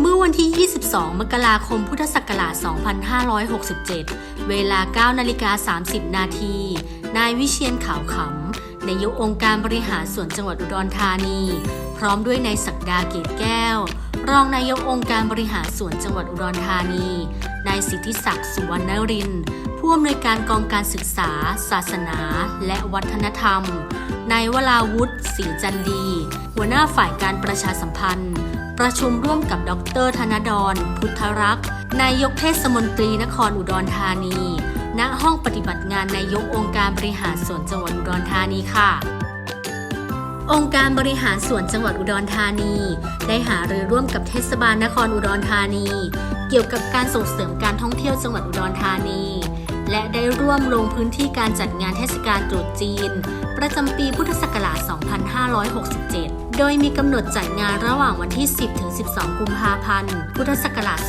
เมื่อวันที่ 22 มกราคม พุทธศักราช 2567 เวลา 9 นาฬิกา 30 นาที นายวิเชียนขาวขำนายกองค์การบริหารส่วนจังหวัดอุดรธานี พร้อมด้วยนายศักดาเกตแก้ว รองนายกองค์การบริหารส่วนจังหวัดอุดรธานี นายสิทธิศักดิ์สุวรรณรินทร์ผู้อำนวยการกองการศึกษา ศาสนา และวัฒนธรรม นายวราวุฒิศรีจันดี หัวหน้าฝ่ายการประชาสัมพันธ์ ประชุมร่วมกับดรธนดร พุทธรักษ์ นายกเทศมนตรีนครอุดรธานี ณ ห้องปฏิบัติงานนายกองค์การบริหารส่วนจังหวัดอุดรธานีค่ะองค์การบริหารส่วนจังหวัดอุดรธานี ได้หารือร่วมกับเทศบาลนครอุดรธานี เกี่ยวกับการส่งเสริมการท่องเที่ยวจังหวัดอุดรธานี และได้ร่วมลงพื้นที่การจัดงานเทศกาลตรุษจีน ประจำปีพุทธศักราช 2567 โดยมีกำหนดจัดงานระหว่างวันที่ 10 ถึง 12 กุมภาพันธ์ พุทธศักราช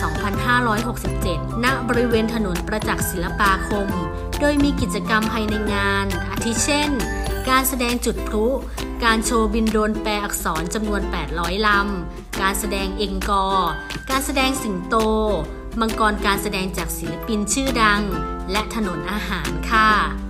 2567 ณ บริเวณถนนประจักษ์ศิลปาคม โดยมีกิจกรรมภายในงาน อาทิเช่น การแสดงจุดพลุการโชว์บินโดรนแปลอักษรจำนวน 800 ลำ การแสดงเองกอ การแสดงสิงโต มังกรการแสดงจากศิลปินชื่อดัง และถนนอาหารค่ะ